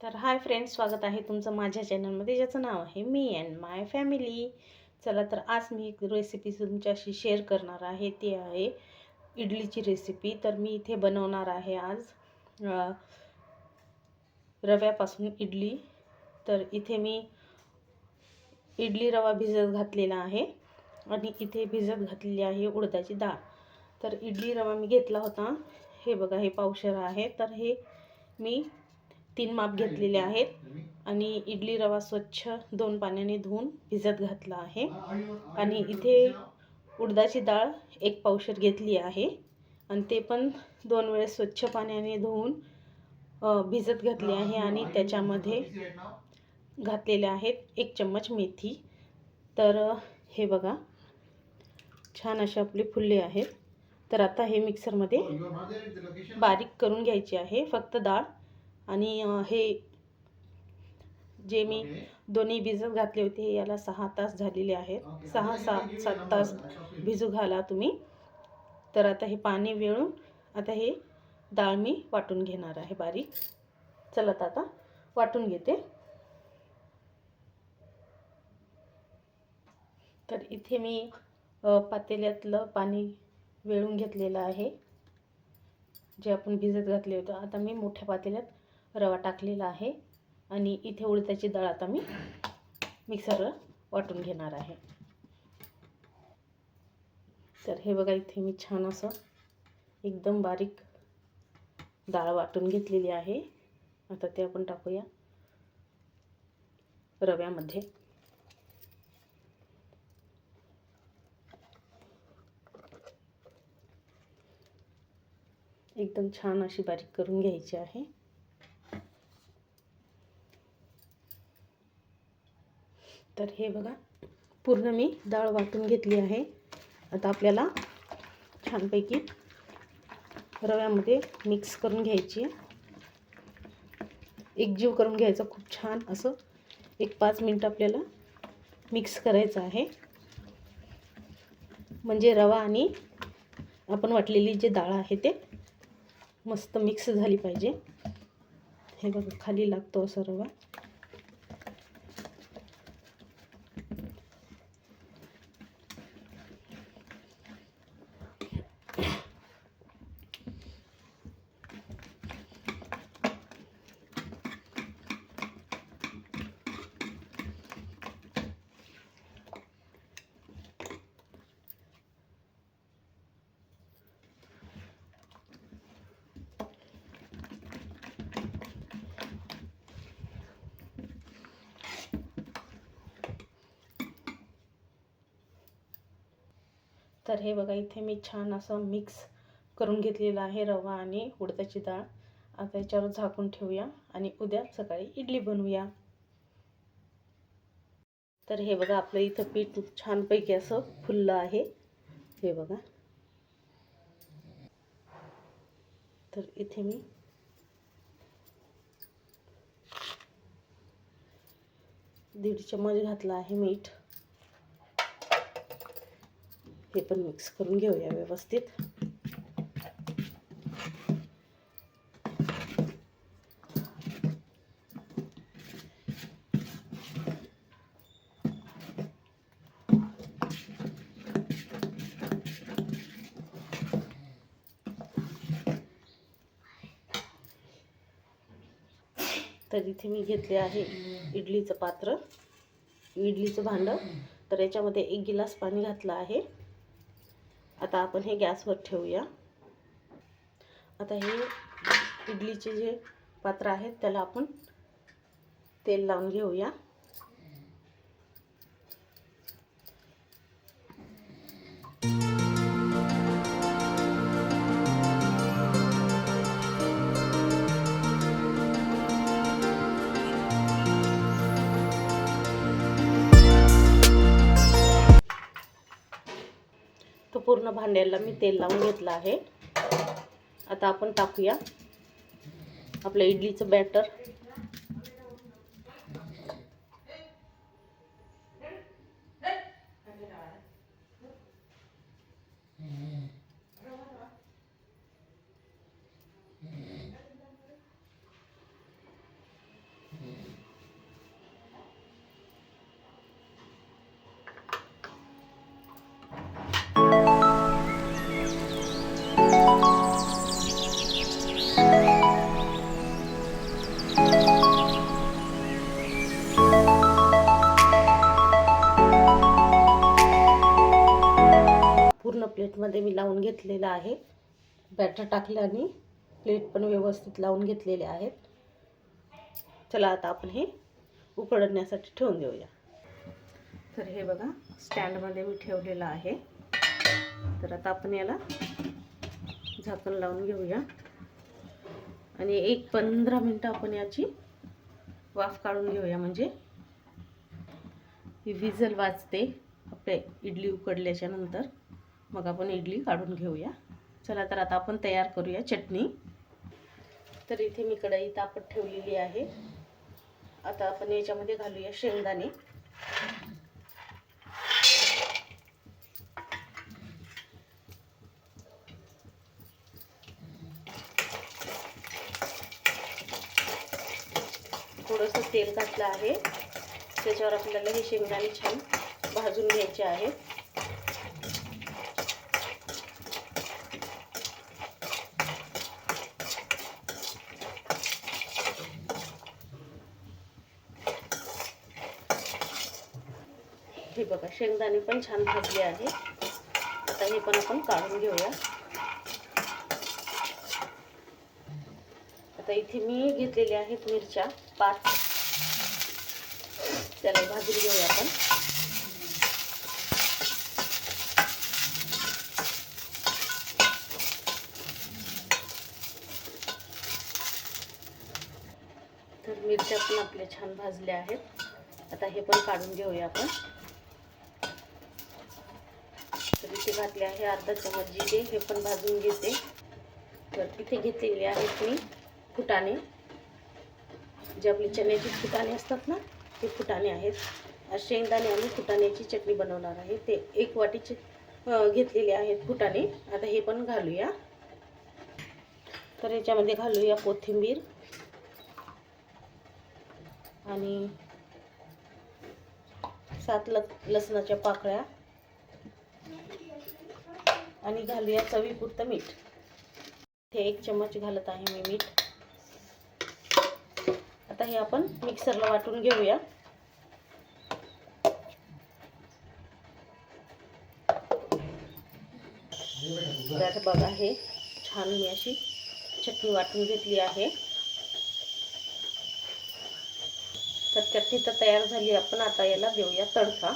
तर hi friends स्वागत आहे तुमचं माझ्या चॅनलमध्ये ज्याचं नाव आहे मी अँड माय फॅमिली चला तर आज मी एक रेसिपी तुमच्याशी शेअर करणार आहे. ती आहे इडलीची रेसिपी तर मी इथे बनवणार आहे आज रव्यापासून इडली. तर इथे मी इडली रवा भिजत घातलेला आहे आणि इथे भिजत घातलेली आहे उडदाची डाळ. तर इडली रवा मी घेतला होता. हे बघा हे पावशर आहे. तर हे मी तीन माप घेतलेले आहेत. आणि इडली रवा स्वच्छ दोन पाण्याने धुवून भिजत घातला आहे. आणि इथे उडदाची डाळ एक पावशर घेतली आहे. आणि ते पण दोन वेळेस स्वच्छ पाण्याने धुवून भिजत घातले आहे आणि त्याच्यामध्ये घातलेले आहेत एक चम्मच मेथी. तर हे बघा छान असे आपले फुलले आहेत. तर आता हे मिक्सरमध्ये बारीक करून घ्यायचे आहे. फक्त डाळ आणि हे जे मी दोन्ही भिजत घातले होते याला सहा तास झालेले आहेत. सहा सात सात तास भिजू घाला तुम्ही. तर आता हे पाणी वेळून आता हे डाळ मी वाटून घेणार आहे बारीक. चला आता वाटून घेते. तर इथे मी पातेल्यातलं पाणी वेळून घेतलेलं आहे. जे आपण भिजत घातले होतं. आता मी मोठ्या पातेल्यात रवा टाकलेला आहे. आणि इथे उडदाची डाळ आता मी मिक्सरवर वाटून घेणार आहे. तर हे बघा इथे मी छान असं एकदम बारीक डाळ वाटून घेतलेली आहे. आता ते आपण टाकूया रव्यामध्ये. एकदम छान अशी बारीक करून घ्यायची आहे. तर हे बघा पूर्ण मी डाळ वाटून घेतली आहे. आता आपल्याला छानपैकी रव्यामध्ये मिक्स करून घ्यायची एकजीव करून घ्यायचं खूप छान असं एक पाच मिनटं आपल्याला मिक्स करायचं आहे. म्हणजे रवा आणि आपण वाटलेली जे डाळ आहे ते मस्त मिक्स झाली पाहिजे. हे बघा खाली लागतो असं रवा. तर हे बघा इथे मी छान असं मिक्स करून घेतलेलं आहे रवा आणि उडदाची डाळ. आता याच्यावर झाकून ठेवूया आणि उद्या सकाळी इडली बनवूया. तर हे बघा आपलं इथं पीठ छानपैकी असं फुललं आहे. हे बघा. तर इथे मी दीड चम्मच घातला आहे मीठ. हे पण मिक्स करून घेऊया व्यवस्थित. तर इथे मी घेतले आहे इडलीचं पात्र. इडलीचं भांडं. तर याच्यामध्ये एक गिलास पाणी घातलं आहे. आता आपण हे गॅसवर ठेवूया. आता हे इडलीचे जे पात्र आहेत त्याला आपण तेल लावून घेऊया. पूर्ण भांड्याला मी तेल लावून घेतलं आहे. आता आपण टाकूया. आपलं इडलीचं बॅटर प्लेटमध्ये मी लावून घेतलेलं आहे. बॅटर टाकलं आणि प्लेट पण व्यवस्थित लावून घेतलेले आहेत. चला आता आपण हे उकडण्यासाठी ठेवून देऊया. तर हे बघा स्टँडमध्ये मी ठेवलेलं आहे. तर आता आपण याला झाकण लावून घेऊया. आणि एक पंधरा मिनटं आपण याची वाफ काढून घेऊया. म्हणजे ही विजल वाजते आपले इडली उकडल्याच्या नंतर. मग आपण इडली काढून घेऊया. चला तर आता आपण तयार करूया चटणी. तर इथे मी कढई तापत ठेवलेली आहे. आता आपण याच्यामध्ये घालूया शेंगदाणे. थोडंसं तेल घातलं आहे. त्याच्यावर आपल्याला हे शेंगदाणे छान भाजून घ्यायचे आहेत हे बघा शेंगदाणे पण छान भाजले आहे. आता हे पण आपण काढून घेऊया. आता इथे मी घेतलेल्या आहेत मिरच्या पाच. त्याला भाजून घेऊया आपण. तर मिरच्या पण आपल्या छान भाजल्या आहेत. आता हे पण काढून घेऊया आपण. मिरची घातली घातले आहे अर्धा चमच जिरे हे पण भाजून घेते. तर इथे घेतलेले आहेत मी फुटाणे. जे आपली चण्याची फुटाणे असतात ना ते फुटाणे आहेत. शेंगदाणे आणि फुटाण्याची चटणी बनवणार आहे. ते एक वाटीचे घेतलेले आहेत फुटाणे. आता हे पण घालूया. तर याच्यामध्ये घालूया कोथिंबीर. आणि सात ल लसणाच्या पाकळ्या. आणि घालूया चवीपुरतं मीठ. हे एक चम्मच घालत आहे मी मीठ. आता हे आपण मिक्सरला वाटून घेऊया. तर बघा हे छान मी अशी चटणी वाटून घेतली आहे. तर चटणी तर तयार झाली आपण आता याला देऊया तडका.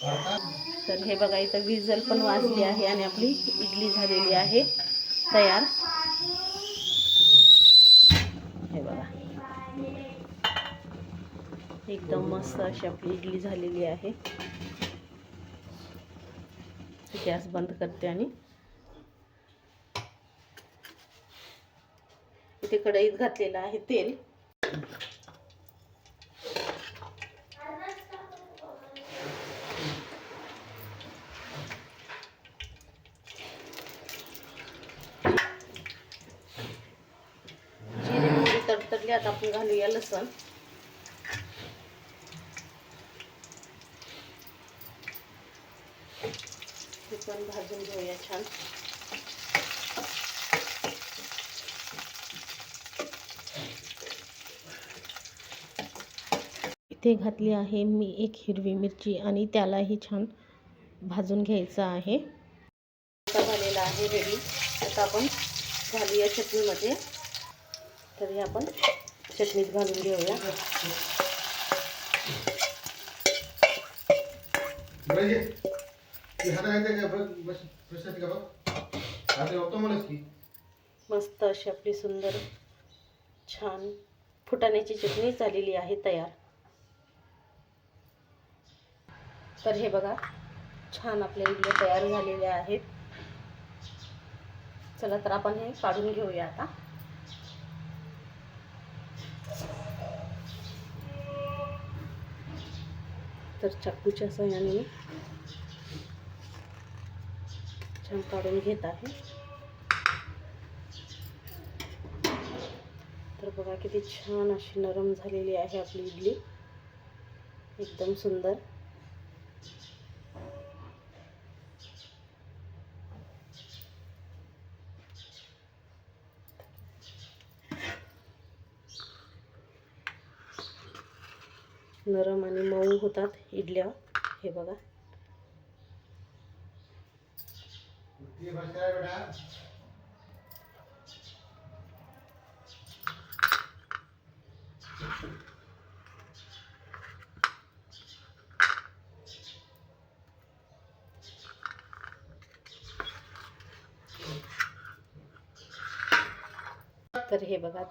तर हे बघा इथं विजल पण वाजली आहे आणि आपली इडली झालेली आहे तयार. हे बघा. एकदम मस्त अशी आपली इडली झालेली आहे. गॅस बंद करते आणि इथे कढईत घातलेलं आहे तेल जिरे घातली आता आपण घालूया लसण. हे पण भाजून घेऊया छान. इथे घातली आहे मी एक हिरवी मिरची आणि त्यालाही छान भाजून घ्यायचं आहे. आता झालेला आहे रेडी आता आपण घालूया चटणीमध्ये. तर हे आपण चटणीत घालून घेऊया. मस्त अशी आपली सुंदर छान फुटाण्याची चटणी झालेली आहे तयार. तर हे बघा छान आपल्या इडल्या तयार झालेल्या आहेत. चला तर आपण हे काढून घेऊया आता. तर चाकूच्या सहाय्याने मी छान काढून घेत आहे. तर बघा किती छान अशी नरम झालेली आहे आपली इडली. एकदम सुंदर. नरम आणि मऊ होतात इडल्या. हे बघा. तर हे बघा.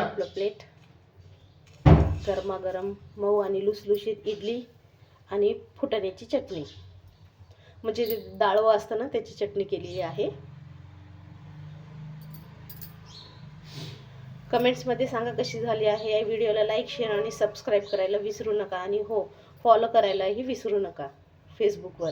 आपलं प्लेट गरमागरम मऊ आणि लुसलुशीत इडली आणि फुटाण्याची चटणी. म्हणजे डाळवं असतं ना त्याची चटणी केलेली आहे. कमेंट्समध्ये सांगा कशी झाली आहे. या व्हिडिओला लाईक शेअर आणि सबस्क्राईब करायला विसरू नका. आणि हो फॉलो करायलाही विसरू नका. फेसबुकवर.